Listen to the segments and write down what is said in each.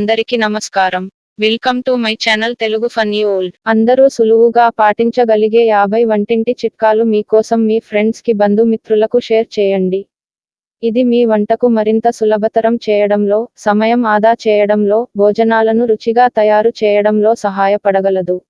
అందరికి నమస్కారం. Welcome to my channel Telugu funny old అందరూ సులువుగా పాటించగలిగే యాభై వంటింటి చిట్కాలు మీకోసం మీ ఫ్రెండ్స్కి బంధుమిత్రులకు షేర్ చేయండి. ఇది మీ వంటకు మరింత సులభతరం చేయడంలో సమయం ఆదా చేయడంలో భోజనాలను రుచిగా తయారు చేయడంలో సహాయపడగలదు.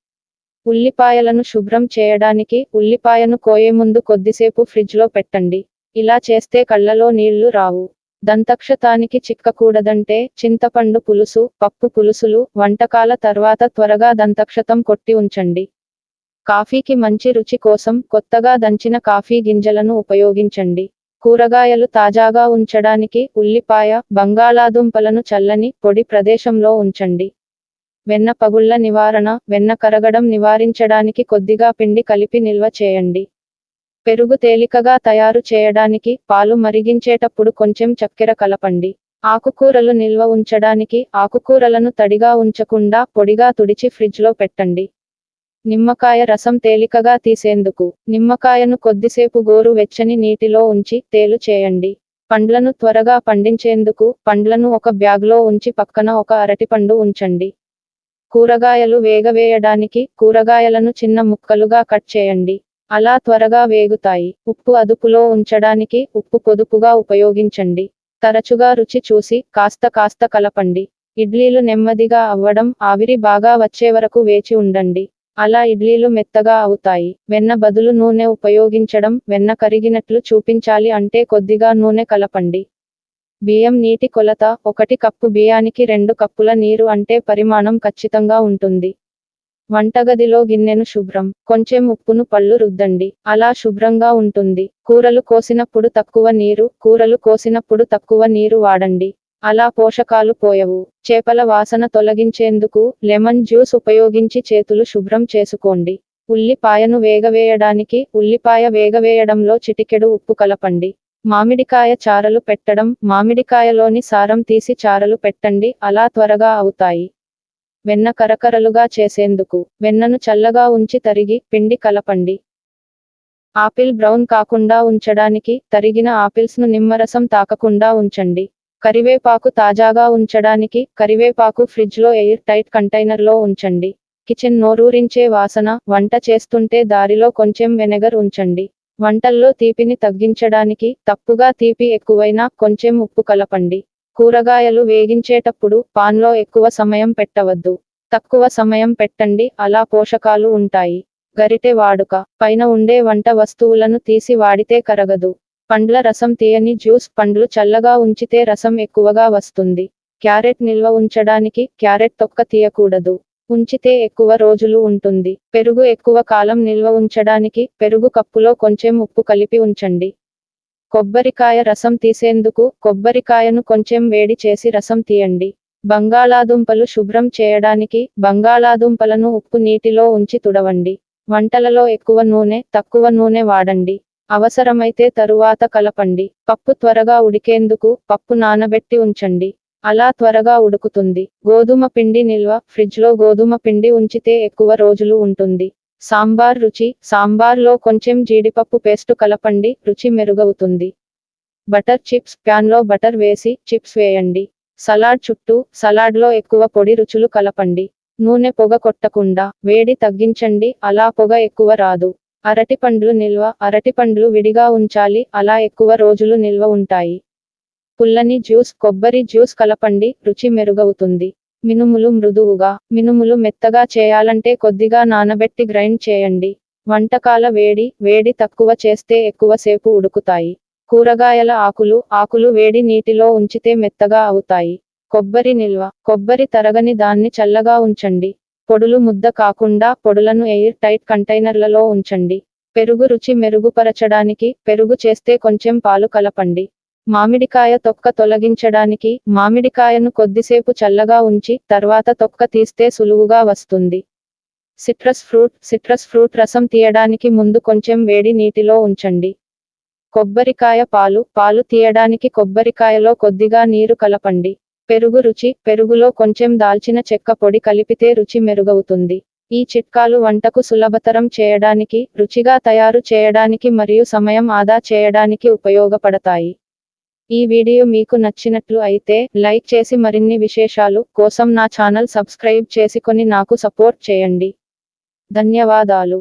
ఉల్లిపాయలను శుభ్రం చేయడానికి ఉల్లిపాయను కోయే ముందు కొద్దిసేపు ఫ్రిడ్జ్లో పెట్టండి. ఇలా చేస్తే కళ్ళలో నీళ్ళు రావు. దంతక్షతానికి చిక్కకూడదంటే చింతపండు పులుసు పప్పు పులుసులు వంటకాల తర్వాత త్వరగా దంతక్షతం కొట్టి ఉంచండి. కాఫీకి మంచి రుచి కోసం కొత్తగా దంచిన కాఫీ గింజలను ఉపయోగించండి. కూరగాయలు తాజాగా ఉంచడానికి ఉల్లిపాయ బంగాళాదుంపలను చల్లని పొడి ప్రదేశంలో ఉంచండి. వెన్న పగుళ్ళ నివారణ వెన్న కరగడం నివారించడానికి కొద్దిగా పిండి కలిపి నిల్వ చేయండి. పెరుగు తేలికగా తయారు చేయడానికి పాలు మరిగించేటప్పుడు కొంచెం చక్కెర కలపండి. ఆకుకూరలు నిల్వ ఉంచడానికి ఆకుకూరలను తడిగా ఉంచకుండా పొడిగా తుడిచి ఫ్రిడ్జ్లో పెట్టండి. నిమ్మకాయ రసం తేలికగా తీసేందుకు నిమ్మకాయను కొద్దిసేపు గోరు వెచ్చని నీటిలో ఉంచి తేలు చేయండి. పండ్లను త్వరగా పండించేందుకు పండ్లను ఒక బ్యాగ్లో ఉంచి పక్కన ఒక అరటిపండు ఉంచండి. కూరగాయలు వేగవేయడానికి కూరగాయలను చిన్న ముక్కలుగా కట్ చేయండి. అలా త్వరగా వేగుతాయి. ఉప్పు అదుపులో ఉంచడానికి ఉప్పు పొదుపుగా ఉపయోగించండి. తరచుగా రుచి చూసి కాస్త కాస్త కలపండి. ఇడ్లీలు నెమ్మదిగా అవ్వడం ఆవిరి బాగా వచ్చే వరకు వేచి ఉండండి. అలా ఇడ్లీలు మెత్తగా అవుతాయి. వెన్న బదులు నూనె ఉపయోగించడం వెన్న కరిగినట్లు చూపించాలి అంటే కొద్దిగా నూనె కలపండి. బియ్యం నీటి కొలత ఒకటి కప్పు బియ్యానికి రెండు కప్పుల నీరు అంటే పరిమాణం ఖచ్చితంగా ఉంటుంది. వంటగదిలో గిన్నెను శుభ్రం. కొంచెం ఉప్పును పళ్ళు రుద్దండి. అలా శుభ్రంగా ఉంటుంది. కూరలు కోసినప్పుడు తక్కువ నీరు కూరలు కోసినప్పుడు తక్కువ నీరు వాడండి. అలా పోషకాలు పోయవు. చేపల వాసన తొలగించేందుకు లెమన్ జ్యూస్ ఉపయోగించి చేతులు శుభ్రం చేసుకోండి. ఉల్లిపాయను వేగవేయడానికి ఉల్లిపాయ వేగవేయడంలో చిటికెడు ఉప్పు కలపండి. మామిడికాయ చారలు పెట్టడం మామిడికాయలోని సారం తీసి చారలు పెట్టండి. అలా త్వరగా అవుతాయి. వెన్న కరకరలుగా చేసేందుకు వెన్నను చల్లగా ఉంచి తరిగి పిండి కలపండి. ఆపిల్ బ్రౌన్ కాకుండా ఉంచడానికి తరిగిన ఆపిల్స్ను నిమ్మరసం తాకకుండా ఉంచండి. కరివేపాకు తాజాగా ఉంచడానికి కరివేపాకు ఫ్రిడ్జ్లో ఎయిర్ టైట్ కంటైనర్లో ఉంచండి. కిచెన్ నోరూరించే వాసన వంట చేస్తుంటే దారిలో కొంచెం వెనగర్ ఉంచండి. వంటల్లో తీపిని తగ్గించడానికి తప్పుగా తీపి ఎక్కువైనా కొంచెం ఉప్పు కలపండి. కూరగాయలు వేగించేటప్పుడు పాన్లో ఎక్కువ సమయం పెట్టవద్దు. తక్కువ సమయం పెట్టండి అలా పోషకాలు ఉంటాయి. గరిటె వాడుక. పైన ఉండే వంట వస్తువులను తీసి వాడితే కరగదు. పండ్ల రసం తీయని జ్యూస్ పండ్లు చల్లగా ఉంచితే రసం ఎక్కువగా వస్తుంది. క్యారెట్ నిల్వ ఉంచడానికి క్యారెట్ తొక్క తీయకూడదు. ఉంచితే ఎక్కువ రోజులు ఉంటుంది. పెరుగు ఎక్కువ కాలం నిల్వ ఉంచడానికి పెరుగు కప్పులో కొంచెం ఉప్పు కలిపి ఉంచండి. కొబ్బరికాయ రసం తీసేందుకు కొబ్బరికాయను కొంచెం వేడి చేసి రసం తీయండి. బంగాళాదుంపలు శుభ్రం చేయడానికి బంగాళాదుంపలను ఉప్పు నీటిలో ఉంచి తుడవండి. వంటలలో ఎక్కువ నూనె తక్కువ నూనె వాడండి. అవసరమైతే తరువాత కలపండి. పప్పు త్వరగా ఉడికేందుకు పప్పు నానబెట్టి ఉంచండి. అలా త్వరగా ఉడుకుతుంది. గోధుమ పిండి నిల్వ ఫ్రిడ్జ్లో గోధుమ పిండి ఉంచితే ఎక్కువ రోజులు ఉంటుంది. సాంబార్ రుచి సాంబార్లో కొంచెం జీడిపప్పు పేస్టు కలపండి రుచి మెరుగవుతుంది. బటర్ చిప్స్ ప్యాన్లో బటర్ వేసి చిప్స్ వేయండి. సలాడ్ చుట్టూ సలాడ్లో ఎక్కువ పొడి రుచులు కలపండి. నూనె పొగ కొట్టకుండా వేడి తగ్గించండి అలా పొగ ఎక్కువ రాదు. అరటిపండ్లు నిల్వ అరటిపండ్లు విడిగా ఉంచాలి అలా ఎక్కువ రోజులు నిల్వ ఉంటాయి. పుల్లని జ్యూస్ కొబ్బరి జ్యూస్ కలపండి రుచి మెరుగవుతుంది. మినుములు మృదువుగా మినుములు మెత్తగా చేయాలంటే కొద్దిగా నానబెట్టి గ్రైండ్ చేయండి. వంటకాల వేడి వేడి తక్కువ చేస్తే ఎక్కువసేపు ఉడుకుతాయి. కూరగాయల ఆకులు ఆకులు వేడి నీటిలో ఉంచితే మెత్తగా అవుతాయి. కొబ్బరి నిల్వ కొబ్బరి తరగని దాన్ని చల్లగా ఉంచండి. పొడులు ముద్ద కాకుండా పొడులను ఎయిర్ టైట్ కంటైనర్లలో ఉంచండి. పెరుగు రుచి మెరుగుపరచడానికి పెరుగు చేస్తే కొంచెం పాలు కలపండి. మామిడికాయ తొక్క తొలగించడానికి మామిడికాయను కొద్దిసేపు చల్లగా ఉంచి తర్వాత తొక్క తీస్తే సులువుగా వస్తుంది. సిట్రస్ ఫ్రూట్ సిట్రస్ ఫ్రూట్ రసం తీయడానికి ముందు కొంచెం వేడి నీటిలో ఉంచండి. కొబ్బరికాయ పాలు పాలు తీయడానికి కొబ్బరికాయలో కొద్దిగా నీరు కలపండి. పెరుగు రుచి పెరుగులో కొంచెం దాల్చిన చెక్క పొడి కలిపితే రుచి మెరుగవుతుంది. ఈ చిట్కాలు వంటకు సులభతరం చేయడానికి రుచిగా తయారు చేయడానికి మరియు సమయం ఆదా చేయడానికి ఉపయోగపడతాయి. ఈ వీడియో మీకు నచ్చినట్లు అయితే లైక్ చేసి మరిన్ని విశేషాలు కోసం నా ఛానల్ సబ్స్క్రైబ్ చేసుకొని నాకు సపోర్ట్ చేయండి. ధన్యవాదాలు.